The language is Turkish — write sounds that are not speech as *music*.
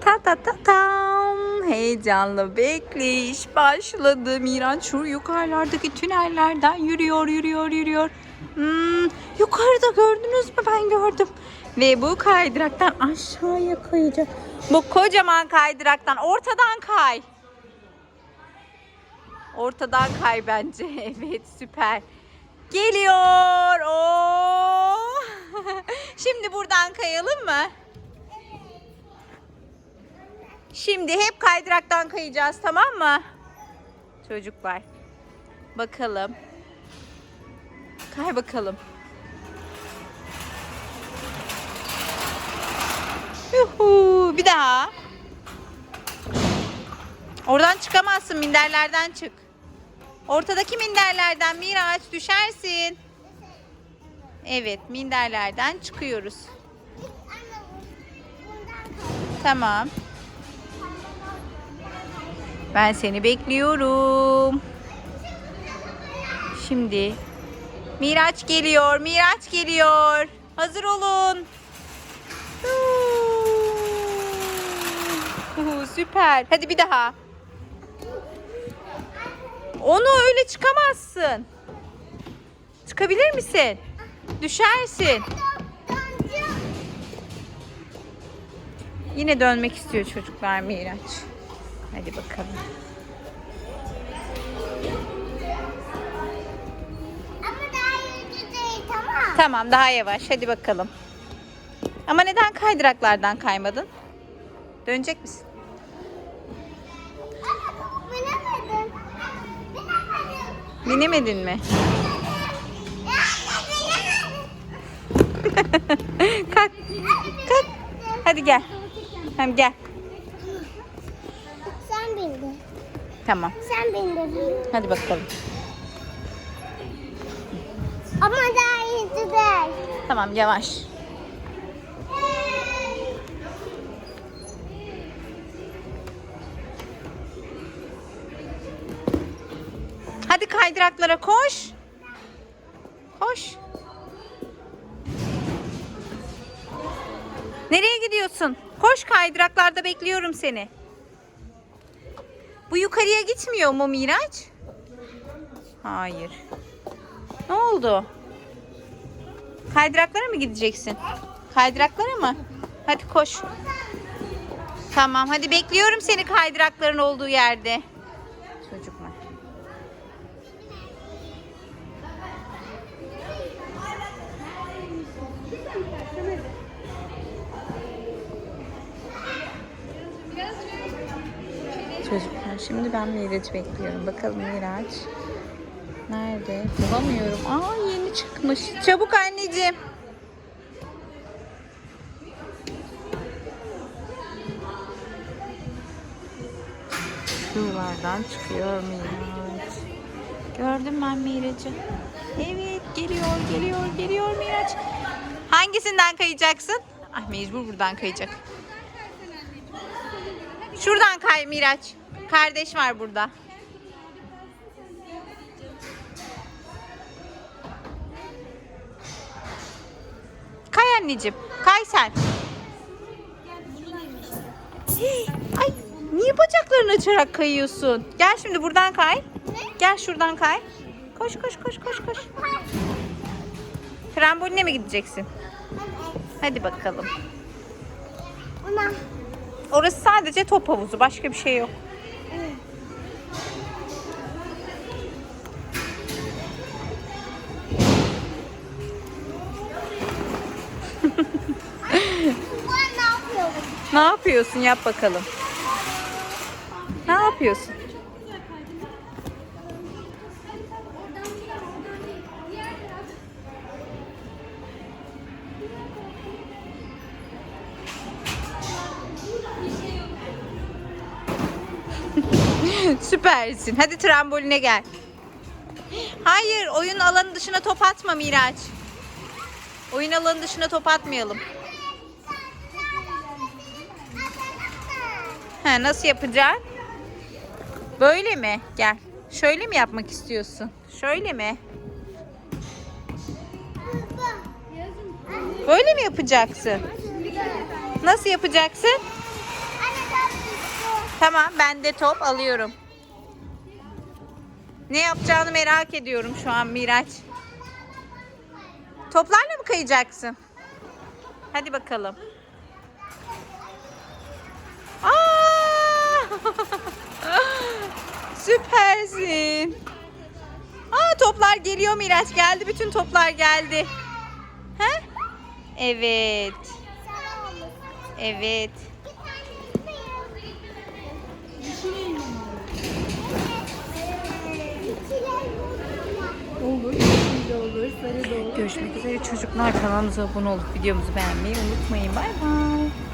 Ta ta ta tam. Heyecanlı bekleyiş başladı. Miraç şu yukarılardaki tünellerden yürüyor, yürüyor, yürüyor. Hmm, yukarıda gördünüz mü? Ben gördüm. Ve bu kaydıraktan aşağıya kayacak. Bu kocaman kaydıraktan ortadan kay. Ortadan kay bence. *laughs* Evet süper. Geliyor. Oo. *laughs* Şimdi buradan kayalım mı? Şimdi hep kaydıraktan kayacağız tamam mı? Çocuklar. Bakalım. Kay bakalım. Yuhu, bir daha. Oradan çıkamazsın minderlerden çık. Ortadaki minderlerden Miraç düşersin. Evet minderlerden çıkıyoruz. Tamam. Ben seni bekliyorum. Şimdi Miraç geliyor. Miraç geliyor. Hazır olun. Süper. Hadi bir daha. Onu öyle çıkamazsın. Çıkabilir misin? Düşersin. Yine dönmek istiyor çocuklar Miraç. Hadi bakalım. Ama daha yüzü değil tamam. Tamam daha yavaş hadi bakalım. Ama neden kaydıraklardan kaymadın? Dönecek misin? Bilemedim. Bilemedim. Binemedin mi? *laughs* Kalk. Kalk. Hadi gel. Hem gel. Sen bindin. Tamam. Sen bindin. Hadi bakalım. Ama daha yüzü değil. Tamam yavaş. Hadi kaydıraklara koş. Koş. Nereye gidiyorsun? Koş kaydıraklarda bekliyorum seni. Bu yukarıya gitmiyor mu Miraç? Hayır. Ne oldu? Kaydıraklara mı gideceksin? Kaydıraklara mı? Hadi koş. Tamam hadi bekliyorum seni kaydırakların olduğu yerde. Çocuklar şimdi ben Miraç'ı bekliyorum. Bakalım Miraç nerede? Bulamıyorum. Aa yeni çıkmış. Çabuk anneciğim. Şuralardan çıkıyor Miraç. Gördüm ben Miraç'ı. Evet geliyor geliyor geliyor Miraç. Hangisinden kayacaksın? Ah mecbur buradan kayacak. Şuradan kay Miraç. Kardeş var burada. Kay anneciğim. Kay sen. Ay niye bacaklarını açarak kayıyorsun? Gel şimdi buradan kay. Gel şuradan kay. Koş koş koş koş koş. Tramboline mi gideceksin? Hadi bakalım. Orası sadece top havuzu. Başka bir şey yok. Ne yapıyor? Ne yapıyorsun? Yap bakalım. Ne yapıyorsun? *laughs* Süpersin. Hadi tramboline gel. Hayır, oyun alanı dışına top atma Miraç. Oyun alanı dışına top atmayalım. He, nasıl yapacaksın? Böyle mi? Gel. Şöyle mi yapmak istiyorsun? Şöyle mi? Böyle mi yapacaksın? Nasıl yapacaksın? Tamam ben de top alıyorum. Ne yapacağını merak ediyorum şu an Miraç. Toplarla mı kayacaksın? Hadi bakalım. Aa! *laughs* Süpersin. Aa toplar geliyor Miraç geldi. Bütün toplar geldi. He? Evet. Evet. Olur, yeşil de olur, sarı da olur. Görüşmek üzere çocuklar. Kanalımıza abone olup videomuzu beğenmeyi unutmayın. Bay bay.